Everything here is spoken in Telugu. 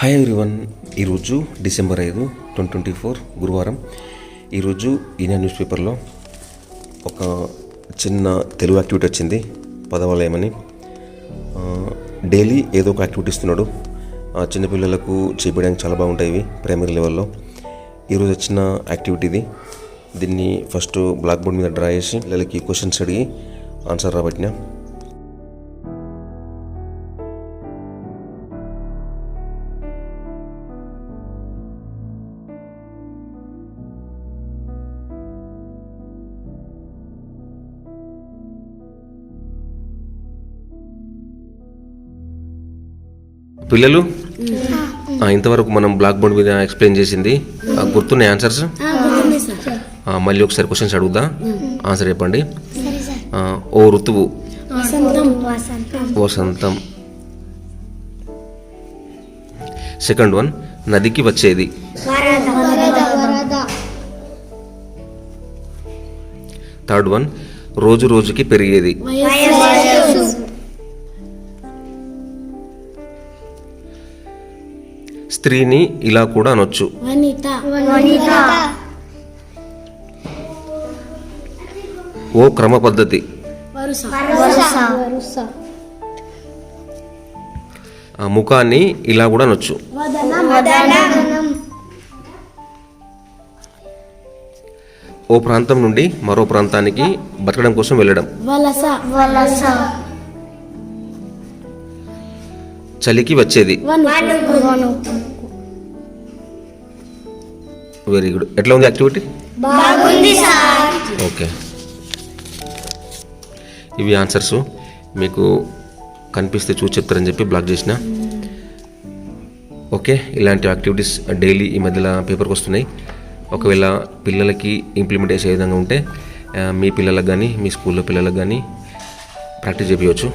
హాయ్ ఎవ్రీవన్ ఈరోజు డిసెంబర్ ఐదు ట్వంటీ ట్వంటీ ఫోర్ గురువారం. ఈరోజు ఈయన న్యూస్ పేపర్లో ఒక చిన్న తెలుగు యాక్టివిటీ వచ్చింది పదవాలయమని. డైలీ ఏదో ఒక యాక్టివిటీ ఇస్తున్నాడు. ఆ, చిన్నపిల్లలకు చేపించడానికి చాలా బాగుంటాయి ఇవి ప్రైమరీ లెవెల్లో. ఈరోజు వచ్చిన యాక్టివిటీ ఇది. దీన్ని ఫస్ట్ బ్లాక్ బోర్డ్ మీద డ్రా చేసి పిల్లలకి క్వశ్చన్స్ అడిగి ఆన్సర్ రాబట్టినా. పిల్లలు? ఇంతవరకు మనం బ్లాక్ బోర్డ్ మీద ఎక్స్ప్లెయిన్ చేసింది. గుర్తున్నాయి ఆన్సర్స్? మళ్ళీ ఒకసారి క్వశ్చన్స్ అడుగుదా ఆన్సర్ చెప్పండి. ఓ ఋతువు. వసంతం సెకండ్ వన్ నదికి వచ్చేది. థర్డ్ వన్ రోజు రోజుకి పెరిగేది. స్త్రీని ఇలా కూడా అనొచ్చు. వనిత. వనిత. ఓ క్రమ పద్ధతి. వరుస. వరుస. వరుస. ఆ ముఖాన్ని ఇలా కూడా అనొచ్చు. ఓ ప్రాంతం నుండి మరో ప్రాంతానికి బతకడం కోసం వెళ్ళడం. వలస. వలస. చలికి వచ్చేది. వెరీ గుడ్ ఎట్లా ఉంది యాక్టివిటీ ఓకే ఇవి ఆన్సర్స్ మీకు కనిపిస్తే చూసి చెప్తారని చెప్పి బ్లాక్ చేసిన. ఓకే ఇలాంటి యాక్టివిటీస్ డైలీ ఈ మధ్యలో పేపర్కి వస్తున్నాయి. ఒకవేళ పిల్లలకి ఇంప్లిమెంట్ చేసే విధంగా ఉంటే మీ పిల్లలకు కానీ మీ స్కూల్లో పిల్లలకు కానీ ప్రాక్టీస్ చేయించవచ్చు